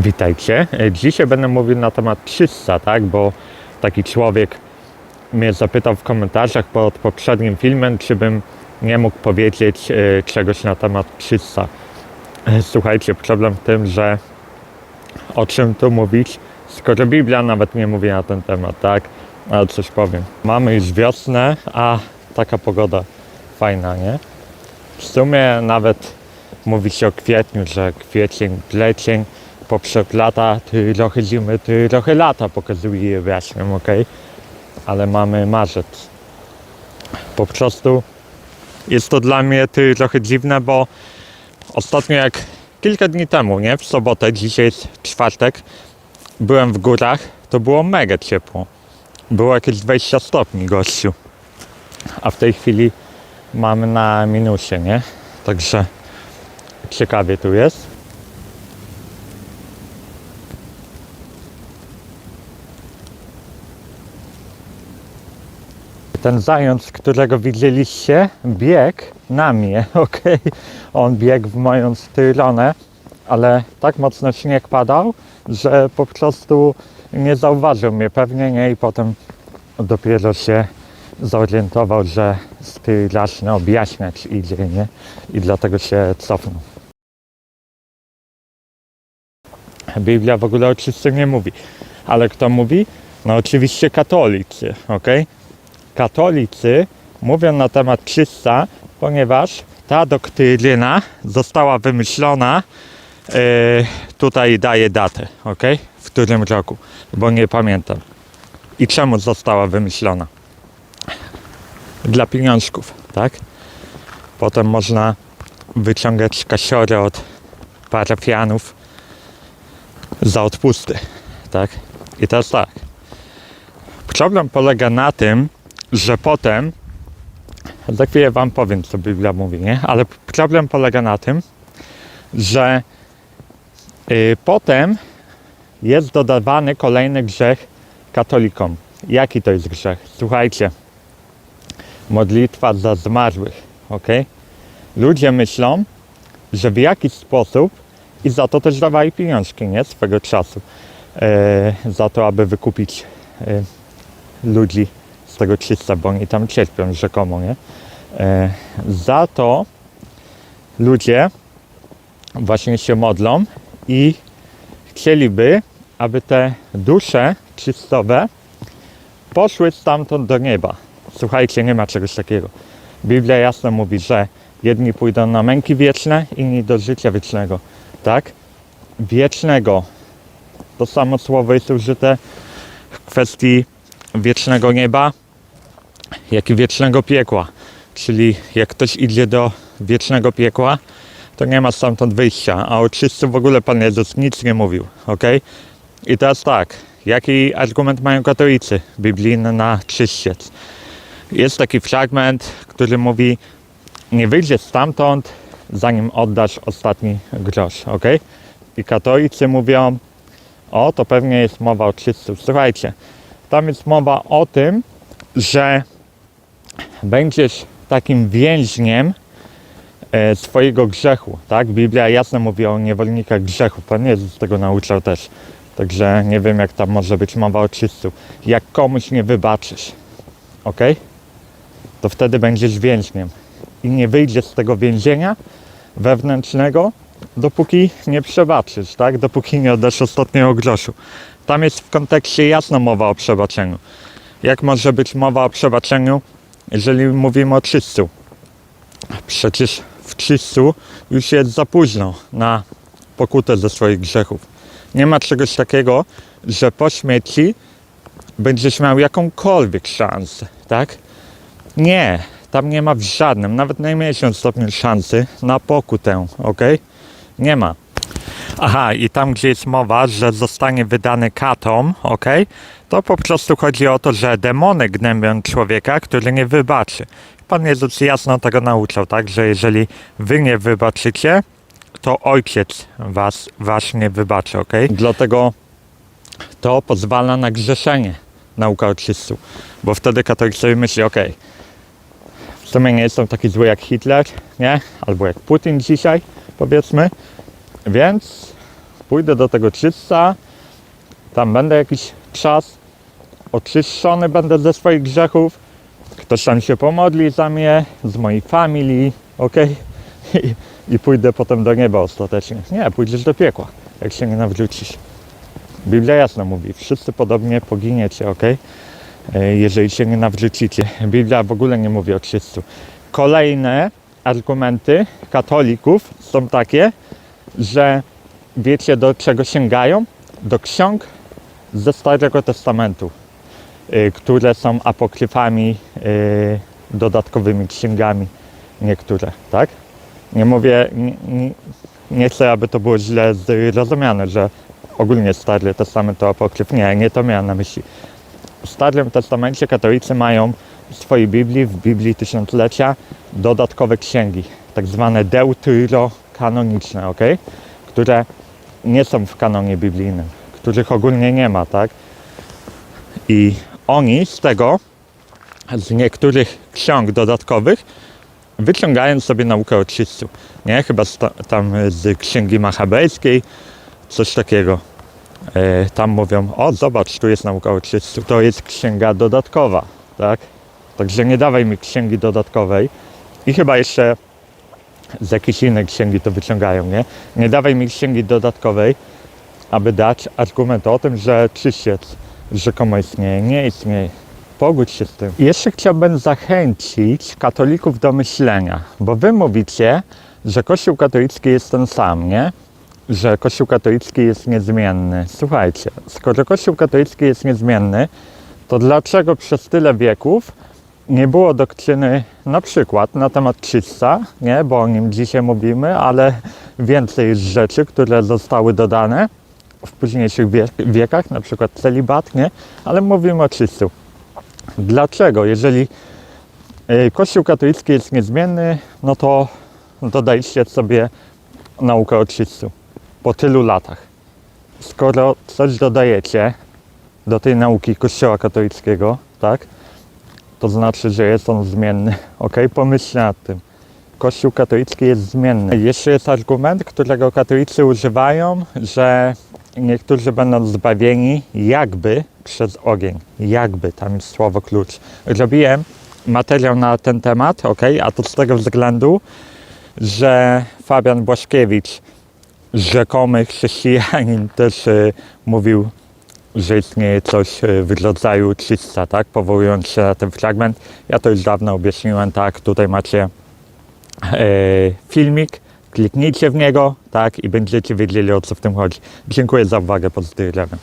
Witajcie. Dzisiaj będę mówił na temat czysta, tak? Bo taki człowiek mnie zapytał w komentarzach pod poprzednim filmem, czy bym nie mógł powiedzieć e, czegoś na temat czysta. E, Słuchajcie, problem w tym, że o czym tu mówić, skoro Biblia nawet nie mówi na ten temat, tak? Ale coś powiem. Mamy już wiosnę, a taka pogoda fajna, nie? W sumie nawet mówi się o kwietniu, że kwiecień, plecień, poprzek lata, trochę zimy, trochę lata pokazuje wyjaśniam, ok? Ale mamy marzec. Po prostu jest to dla mnie trochę dziwne, bo ostatnio jak kilka dni temu, nie? W sobotę, dzisiaj jest czwartek, byłem w górach, to było mega ciepło. Było jakieś 20 stopni gościu. A w tej chwili mamy na minusie, nie? Także ciekawie tu jest. Ten zając, którego widzieliście, biegł na mnie, ok? On biegł w moją stronę, ale tak mocno śnieg padał, że po prostu nie zauważył mnie pewnie, nie? I potem dopiero się zorientował, że styl zacznę objaśniać idzie, nie? I dlatego się cofnął. Biblia w ogóle o czystym nie mówi. Ale kto mówi? No oczywiście katolicy, ok? Katolicy mówią na temat czysta, ponieważ ta doktryna została wymyślona, e, tutaj daję datę, ok? W którym roku, bo nie pamiętam. I czemu została wymyślona? Dla pieniążków, tak? Potem można wyciągać kasiory od parafianów za odpusty, tak? I teraz tak. Problem polega na tym, że potem, chwilę wam powiem, co Biblia mówi, nie? Ale problem polega na tym, że y, potem jest dodawany kolejny grzech katolikom. Jaki to jest grzech? Słuchajcie, modlitwa za zmarłych, ok? Ludzie myślą, że w jakiś sposób i za to też dawali pieniążki, nie? Swego czasu. E, za to, aby wykupić e, ludzi tego czysta, bo oni tam cierpią rzekomo, nie? E, za to ludzie właśnie się modlą i chcieliby, aby te dusze czystowe poszły stamtąd do nieba. Słuchajcie, nie ma czegoś takiego. Biblia jasno mówi, że jedni pójdą na męki wieczne, inni do życia wiecznego. Tak? Wiecznego. To samo słowo jest użyte w kwestii wiecznego nieba, jak i wiecznego piekła. Czyli jak ktoś idzie do wiecznego piekła, to nie ma stamtąd wyjścia. A o czystym w ogóle Pan Jezus nic nie mówił. ok? I teraz tak, jaki argument mają katolicy biblijny na czyściec? Jest taki fragment, który mówi nie wyjdziesz stamtąd, zanim oddasz ostatni grosz, ok? I katolicy mówią, o, to pewnie jest mowa o czystym. Słuchajcie, tam jest mowa o tym, że będziesz takim więźniem e, swojego grzechu, tak? Biblia jasno mówi o niewolnikach grzechu. Pan Jezus tego nauczał też. Także nie wiem, jak tam może być mowa o czystu. Jak komuś nie wybaczysz, ok? To wtedy będziesz więźniem. I nie wyjdziesz z tego więzienia wewnętrznego, dopóki nie przebaczysz, tak? Dopóki nie oddasz ostatniego groszu. Tam jest w kontekście jasno mowa o przebaczeniu. Jak może być mowa o przebaczeniu, jeżeli mówimy o czystu? Przecież w czystu już jest za późno na pokutę ze swoich grzechów. Nie ma czegoś takiego, że po śmierci będziesz miał jakąkolwiek szansę, tak? Nie, tam nie ma w żadnym, nawet najmniejszym stopniu szansy na pokutę, ok? Nie ma. Aha, i tam gdzie jest mowa, że zostanie wydany katom, ok? To po prostu chodzi o to, że demony gnębią człowieka, który nie wybaczy. Pan Jezus jasno tego nauczał, tak? Że jeżeli wy nie wybaczycie, to ojciec was, wasz nie wybaczy, ok? Dlatego to pozwala na grzeszenie nauka o. Bo wtedy katolik sobie myśli, ok, w sumie nie jestem taki zły jak Hitler, nie? Albo jak Putin dzisiaj, powiedzmy. Więc pójdę do tego czysta, tam będę jakiś czas, oczyszczony będę ze swoich grzechów, ktoś tam się pomodli za mnie, z mojej familii, ok? I, I pójdę potem do nieba ostatecznie. Nie, pójdziesz do piekła, jak się nie nawrócisz. Biblia jasno mówi, wszyscy podobnie poginiecie, ok? E, Jeżeli się nie nawrócicie. Biblia w ogóle nie mówi o czystu. Kolejne argumenty katolików są takie, że wiecie do czego sięgają? Do ksiąg ze Starego Testamentu, y, które są apokryfami, y, dodatkowymi księgami niektóre, tak? Nie mówię, nie, nie, chcę, aby to było źle zrozumiane, że ogólnie Stary Testament to apokryf. Nie, nie to miałem na myśli. W Starym Testamencie katolicy mają w swojej Biblii, w Biblii Tysiąclecia, dodatkowe księgi, tak zwane deuterokanoniczne, ok? które nie są w kanonie biblijnym, których ogólnie nie ma, tak? I oni z tego, z niektórych ksiąg dodatkowych, wyciągają sobie naukę o czyściu. Nie? Chyba z ta, tam z księgi machabejskiej, coś takiego. E, tam mówią, o zobacz, tu jest nauka o. To jest księga dodatkowa, tak? Także nie dawaj mi księgi dodatkowej. I chyba jeszcze z jakiejś innej księgi to wyciągają, nie? Nie dawaj mi księgi dodatkowej, aby dać argument o tym, że czyściec rzekomo istnieje. Nie istnieje. Pogódź się z tym. Jeszcze chciałbym zachęcić katolików do myślenia, bo wy mówicie, że Kościół katolicki jest ten sam, nie? Że Kościół katolicki jest niezmienny. Słuchajcie, skoro Kościół katolicki jest niezmienny, to dlaczego przez tyle wieków nie było doktryny na przykład na temat czysta, nie, bo o nim dzisiaj mówimy, ale więcej rzeczy, które zostały dodane w późniejszych wie- wiekach, na przykład celibat, nie, ale mówimy o czystu. Dlaczego? Jeżeli e, Kościół katolicki jest niezmienny, no to dodajcie sobie naukę o czystu po tylu latach. Skoro coś dodajecie do tej nauki Kościoła katolickiego, tak, to znaczy, że jest on zmienny. Ok, pomyślcie nad tym. Kościół katolicki jest zmienny. Jeszcze jest argument, którego katolicy używają, że niektórzy będą zbawieni jakby przez ogień. Jakby, tam jest słowo klucz. Robiłem materiał na ten temat, ok, a to z tego względu, że Fabian Błaszkiewicz, rzekomy chrześcijanin, też y, mówił że istnieje coś e, w rodzaju czysta, tak? Powołując się na ten fragment. Ja to już dawno objaśniłem, tak? Tutaj macie e, filmik, kliknijcie w niego, tak? I będziecie wiedzieli o co w tym chodzi. Dziękuję za uwagę, pozdrawiam.